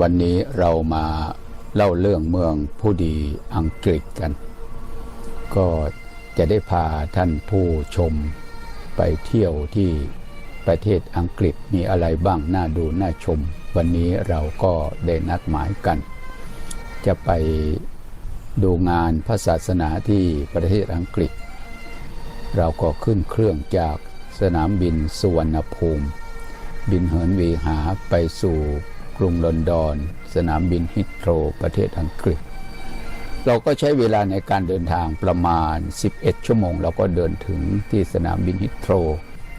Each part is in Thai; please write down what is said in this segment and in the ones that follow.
วันนี้เรามาเล่าเรื่องเมืองผู้ดีอังกฤษกัน ก็จะได้พาท่านผู้ชมไปเที่ยวที่ประเทศอังกฤษมีอะไรบ้างน่าดูน่าชม วันนี้เราก็ได้นัดหมายกัน จะไปดูงานพระศาสนาที่ประเทศอังกฤษ เราก็ขึ้นเครื่องจากสนามบินสุวรรณภูมิ บินเหินวีหาไปสู่ กรุงลอนดอน สนามบินฮิตโรประเทศอังกฤษ เราก็ใช้เวลาในการเดินทางประมาณ 11 ชั่วโมง เราก็เดินถึงที่สนามบินฮิตโร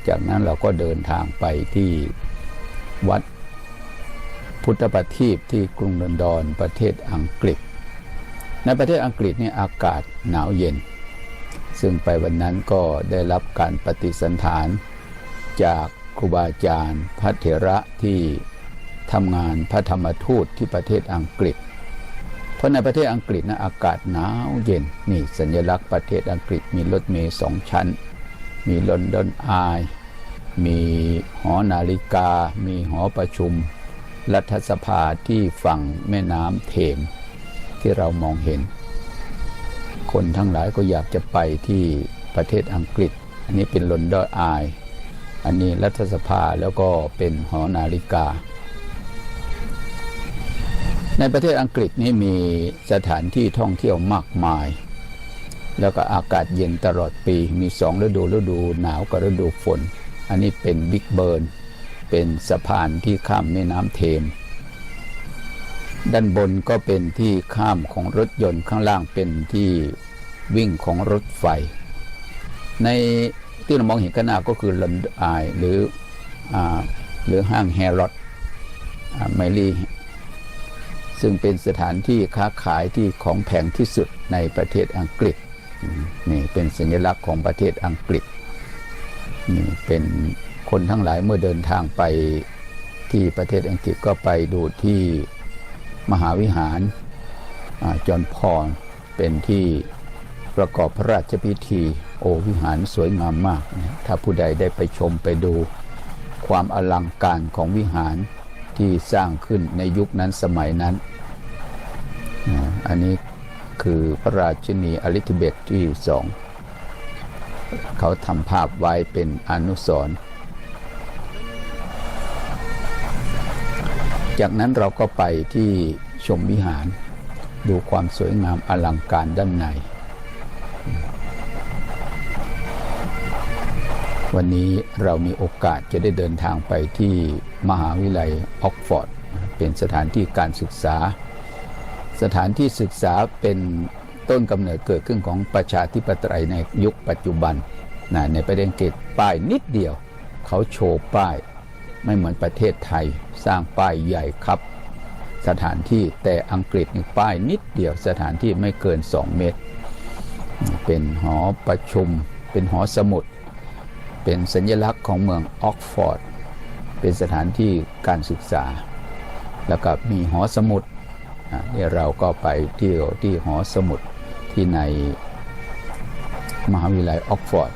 จากนั้นเราก็เดินทางไปที่วัดพุทธประทีปที่กรุงลอนดอนประเทศอังกฤษ ในประเทศอังกฤษนี่อากาศหนาวเย็น ซึ่งไปวันนั้นก็ได้รับการปฏิสันฐานจากครูบาอาจารย์พระเถระที่ ทำงานพระธรรมทูตที่ประเทศอังกฤษ เพราะในประเทศอังกฤษนะอากาศหนาวเย็นนี่สัญลักษณ์ประเทศอังกฤษมีรถเมล์สองชั้น มีลอนดอนอายมีหอนาฬิกา มีหอประชุม รัฐสภาที่ฝั่งแม่น้ำเทมที่เรามองเห็น คนทั้งหลายก็อยากจะไปที่ประเทศอังกฤษ อันนี้เป็นลอนดอนอายอันนี้รัฐสภาแล้วก็เป็นหอนาฬิกา ในประเทศอังกฤษนี่มีสถานที่ท่องเที่ยวมากมาย แล้วก็อากาศเย็นตลอดปีมีสองฤดูฤดูหนาวกับฤดูฝน อันนี้เป็นบิ๊กเบิร์นเป็นสะพานที่ข้ามแม่น้ำเทมด้านบนก็เป็นที่ข้ามของรถยนต์ข้างล่างเป็นที่วิ่งของรถไฟ ในที่เรามองเห็นข้างหน้าก็คือลอนดอนหรือหรือห้างแฮร์รอดไมลี่ ซึ่งเป็นสถานที่ค้าขายที่ของแพงที่สุดในประเทศอังกฤษนี่เป็นสัญลักษณ์ของประเทศอังกฤษนี่เป็นคนทั้งหลายเมื่อเดินทางไปที่ประเทศอังกฤษก็ไปดูที่มหาวิหารจอห์นพอลเป็นที่ประกอบพระราชพิธี โอวิหารสวยงามมาก ถ้าผู้ใดได้ไปชมไปดูความอลังการของวิหารที่สร้างขึ้นในยุคนั้นสมัยนั้น อันนี้คือพระราชินีอลิซาเบธที่สอง เขาทำภาพไว้เป็นอนุสรณ์จากนั้นเราก็ไปที่ชมวิหาร ดูความสวยงามอลังการด้านใน วันนี้เรามีโอกาสจะได้เดินทางไปที่มหาวิทยาลัยออกฟอร์ด เป็นสถานที่การศึกษา สถานที่ศึกษาเป็นต้นกำเนิดเกิดขึ้นของประชาธิปไตยในยุคปัจจุบันนะในประเทศอังกฤษป้ายนิดเดียว เขาโชว์ป้าย ไม่เหมือนประเทศไทยสร้างป้ายใหญ่ครับ สถานที่แต่อังกฤษนี่ป้ายนิดเดียวสถานที่ไม่เกิน 2 เมตร เป็นหอประชุม เป็นหอสมุด เป็นสัญลักษณ์ของเมืองออกฟอร์ดเป็นสถานที่การศึกษา แล้วก็มีหอสมุด เนี่ยเราก็ไปเที่ยวที่หอสมุดที่ในมหาวิทยาลัยออกฟอร์ด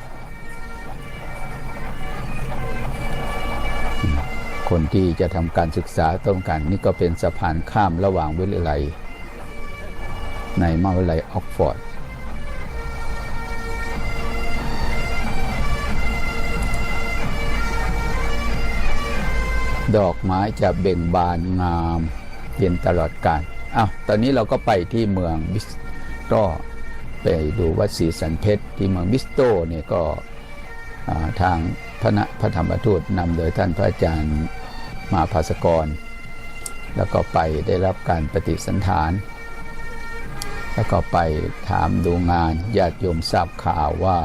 คนที่จะทำการศึกษาต้องการนี่ก็เป็นสะพานข้ามระหว่างวิทยาลัย ในมหาวิทยาลัยออกฟอร์ดดอกไม้จะเบ่งบานงามเย็นตลอดกาล อ้าวตอนนี้เราก็ไปที่เมืองบิสโตไปดูวัดศรีสันเพชรที่เมืองบิสโตเนี่ยก็ทางพระนะพระธรรมทูตนำโดยท่านพระอาจารย์มาภาสกร แล้วก็ไปได้รับการปฏิสันฐาน แล้วก็ไปถามดูงานญาติโยมทราบข่าวว่า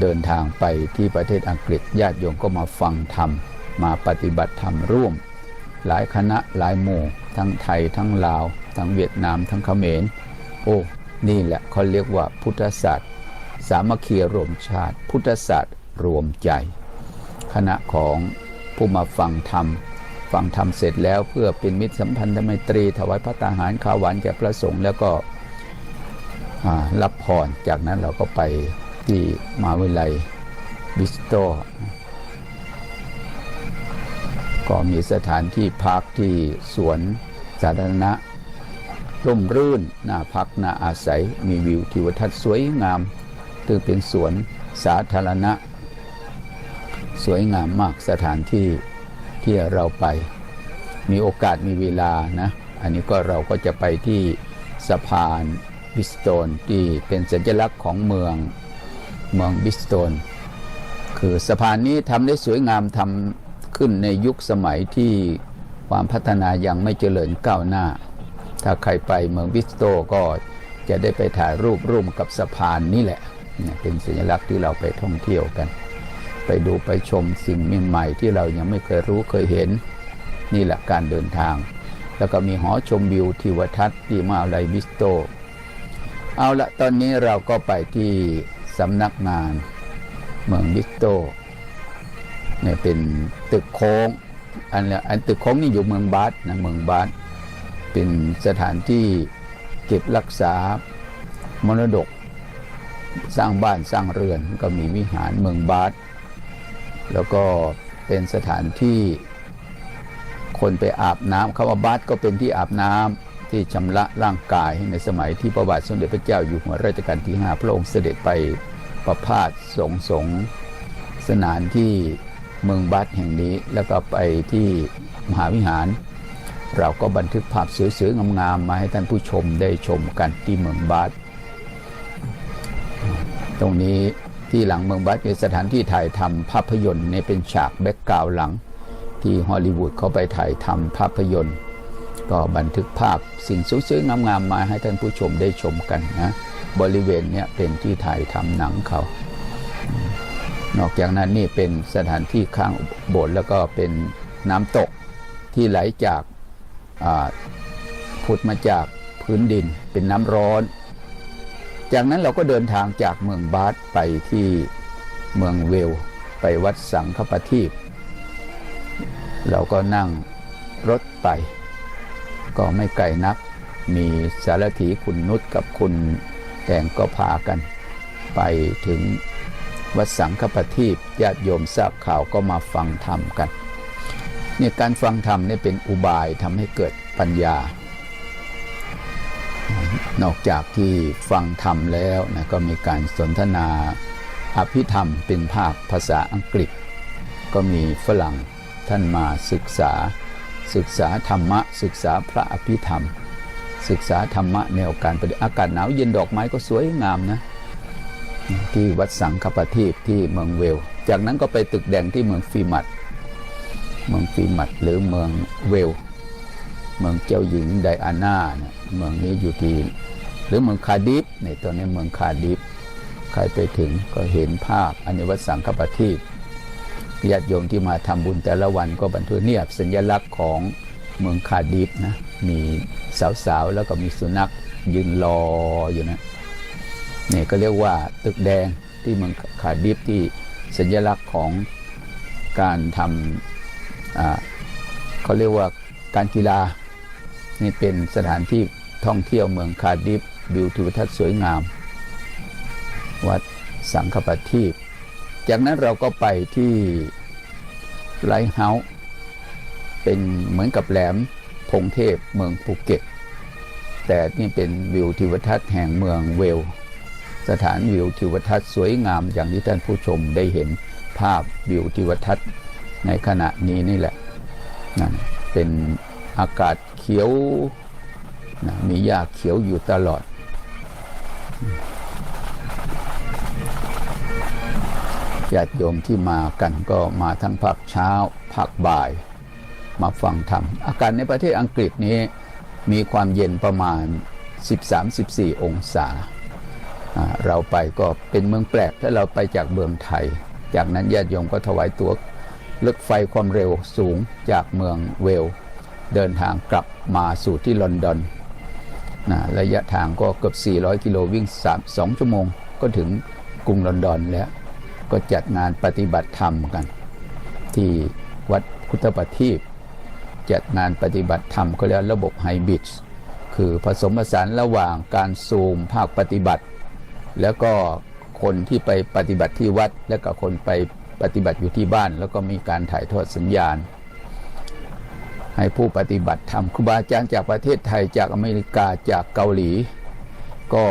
เดินทางไปที่ประเทศอังกฤษญาติโยมก็มาฟังธรรม มาปฏิบัติธรรมร่วม หลายคณะหลายหมู่ ทั้งไทยทั้งลาว ทั้งเวียดนามทั้งเขมร โอ้ นี่แหละเขาเรียกว่าพุทธศาสตร์สามัคคีรวมชาติ พุทธศาสตร์รวมใจ คณะของผู้มาฟังธรรมฟังธรรมเสร็จแล้วเพื่อเป็นมิตรสัมพันธไมตรี ถวายพระตาหารข้าวหวานแก่พระสงฆ์แล้วก็รับพรจากนั้นเราก็ไปที่มหาวิทยาลัยบิสโต ก็มีสถานที่พักที่สวนสาธารณะร่มรื่นน่าพักน่าอาศัย มีวิวทิวทัศน์สวยงามซึ่งเป็นสวนสาธารณะ สวยงามมากสถานที่ที่เราไป มีโอกาสมีเวลานะอันนี้ก็เราก็จะไปที่สะพานบิสโตนที่เป็นสัญลักษณ์ของเมืองเมืองบิสโตน คือสะพานนี้ทำได้สวยงามทำ ขึ้นในยุคสมัยที่ความพัฒนายังไม่เจริญก้าวหน้า ถ้าใครไปเมืองบิสโตก็จะได้ไปถ่ายรูปร่วมกับสะพานนี่แหละ เป็นสัญลักษณ์ที่เราไปท่องเที่ยวกัน ไปดูไปชมสิ่งใหม่ๆที่เรายังไม่เคยรู้เคยเห็น นี่แหละการเดินทาง แล้วก็มีหอชมวิวทิวทัศน์ที่มหาลัยบิสโต เอาละตอนนี้เราก็ไปที่สำนักงานเมืองบิสโต เนี่ยเป็นตึกโค้งอันอันตึกโค้งนี่อยู่เมืองบาสนะเมืองบาสเป็นสถานที่เก็บรักษามรดก สร้างบ้านสร้างเรือนก็มีวิหารเมืองบาสแล้วก็เป็นสถานที่คนไปอาบน้ำคำว่าบาสก็เป็นที่อาบน้ำที่ชำระร่างกายในสมัยที่พระบาทสมเด็จพระเจ้าอยู่หัวรัชกาลที่ 5 พระองค์เสด็จไปประพาสสงสงสนานที่ เมืองบาสแห่งนี้ แล้วก็ไปที่มหาวิหาร เราก็บันทึกภาพสวยๆงามๆมาให้ท่านผู้ชมได้ชมกันที่เมืองบาสตรงนี้ที่หลังเมืองบาสเป็นสถานที่ถ่ายทำภาพยนตร์เนี่ยเป็นฉากแบ็กกราวหลัง ที่ฮอลลีวูดเขาไปถ่ายทำภาพยนตร์ ก็บันทึกภาพสิ่งสวยๆงามๆมาให้ท่านผู้ชมได้ชมกันนะบริเวณเนี้ยเป็นที่ถ่ายทำหนังเขา นอกจากนั้นนี่เป็นสถานที่ข้างโบสถ์แล้วก็เป็นน้ำตกที่ไหลจากผุดมาจากพื้นดินเป็นน้ำร้อน จากนั้นเราก็เดินทางจากเมืองบาสไปที่เมืองเวล ไปวัดสังฆปทีปเราก็นั่งรถไป ก็ไม่ไกลนัก มีสารถีคุณนุชกับคุณแตงก็พากัน ไปถึง วัดสังฆปทีปญาติโยมทราบข่าวก็มาฟังธรรมกันเนี่ยการฟังธรรมเนี่ยเป็นอุบายทำให้เกิดปัญญา นอกจากที่ฟังธรรมแล้วนะก็มีการสนทนาอภิธรรมเป็นภาคภาษาอังกฤษ ก็มีฝรั่งท่านมาศึกษา ศึกษาธรรมะ ศึกษาพระอภิธรรม ศึกษาธรรมะแนวการปฏิอากาศหนาวเย็นดอกไม้ก็สวยงามนะ ที่วัดสังฆปทีปที่เมืองเวล จากนั้นก็ไปตึกแดงที่เมืองฟีมัด เมืองฟีมัดหรือเมืองเวล เมืองเจ้าหญิงไดอาน่าเนี่ยเมืองนี้อยู่ที่หรือเมืองคาดิฟในตอนนี้เมืองคาดิฟใครไปถึงก็เห็นภาพอันนี้วัดสังฆปทีปญาติโยมที่มาทำบุญแต่ละวันก็บันทึกเนี่ยสัญลักษณ์ของเมืองคาดิฟนะมีสาวๆแล้วก็มีสุนัขยืนรออยู่นะ นี่ก็เรียกว่าตึกแดงที่เมืองคาดิฟที่สัญลักษณ์ของการทำเขาเรียกว่าการกีฬานี่เป็นสถานที่ท่องเที่ยวเมืองคาดิฟวิวทิวทัศน์สวยงาม วัดสังฆปทีปจากนั้นเราก็ไปที่ไลท์เฮาส์เป็นเหมือนกับแหลมพงเทพเมืองภูเก็ต แต่นี่เป็นวิวทิวทัศน์แห่งเมืองเวล สถานวิวทิวทัศน์สวยงามอย่างที่ท่านผู้ชมได้เห็นภาพวิวทิวทัศน์ในขณะนี้นี่แหละนั่นเป็นอากาศเขียวนะมีหญ้าเขียวอยู่ตลอด ญาติโยมที่มากันก็มาทั้งภาคเช้าภาคบ่าย มาฟังธรรม อากาศในประเทศอังกฤษนี้มีความเย็นประมาณ 13-14 องศาอ่า เราไปก็เป็นเมืองแปลกถ้าเราไปจากเมืองไทย จากนั้นญาติโยมก็ถวายตัวรถไฟความเร็วสูงจากเมืองเวล เดินทางกลับมาสู่ที่ลอนดอนนะระยะทางก็เกือบ 400 กิโลวิ่ง 3 2 ชั่วโมง ก็ถึงกรุงลอนดอนแล้ว ก็จัดงานปฏิบัติธรรมกัน ที่วัดพุทธปทีปจัดงานปฏิบัติธรรมก็เรียกระบบไฮบริดคือผสมผสานระหว่างการซูมภาคปฏิบัติ แล้วก็คนที่ไปปฏิบัติที่วัด แล้วก็คนไปปฏิบัติอยู่ที่บ้าน แล้วก็มีการถ่ายทอดสัญญาณ ให้ผู้ปฏิบัติธรรมครูบาอาจารย์จากประเทศไทยจากอเมริกาจากเกาหลี ก็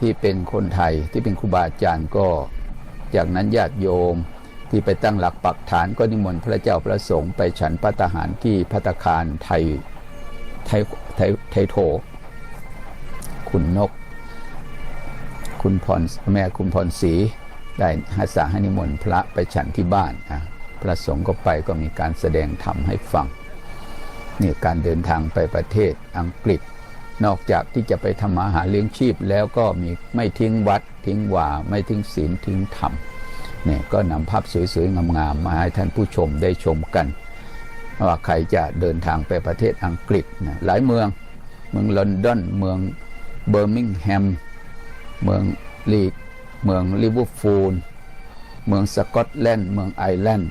ที่เป็นคนไทยที่เป็นครูบาอาจารย์ก็ จากนั้นญาติโยมที่ไปตั้งหลักปักฐานก็นิมนต์พระเจ้าพระสงฆ์ไปฉันพัตตาหารที่พัตตาคารไทยไทยไทยไทยโถคุณนก คุณพรแม่คุณพรศรีได้ให้สาให้นิมนต์พระไปฉันที่บ้านอะพระสงฆ์ก็ไปก็มีการแสดงธรรมให้ฟังนี่การเดินทางไปประเทศอังกฤษ นอกจากที่จะไปทำมาหาเลี้ยงชีพแล้วก็มีไม่ทิ้งวัด ทิ้งว่าไม่ทิ้งศีลทิ้งธรรมเนี่ยก็นำภาพสวยๆงามๆมาให้ท่านผู้ชมได้ชมกัน ว่าใครจะเดินทางไปประเทศอังกฤษนะหลายเมือง เมืองลอนดอนเมืองเบอร์มิงแฮม เมืองลีดเมืองลิเวอร์พูล เมืองสกอตแลนด์ เมืองไอร์แลนด์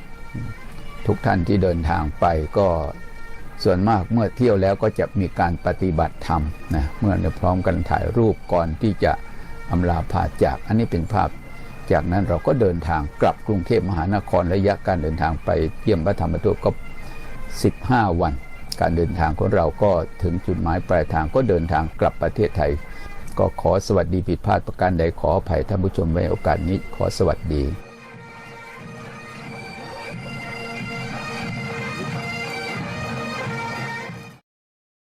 ทุกท่านที่เดินทางไปก็ส่วนมากเมื่อเที่ยวแล้วก็จะมีการปฏิบัติธรรมนะเมื่อพร้อมกันถ่ายรูปก่อนที่จะอำลาพาจาก อันนี้เป็นภาพ จากนั้นเราก็เดินทางกลับกรุงเทพมหานครระยะการเดินทางไปเยี่ยมพระธรรมทูตก็ 15 วัน การเดินทางของเราก็ถึงจุดหมายปลายทางก็เดินทางกลับประเทศไทย ก็ขอสวัสดีผิดพลาดประการใดขออภัยท่านผู้ชมไว้โอกาสนี้ขอสวัสดี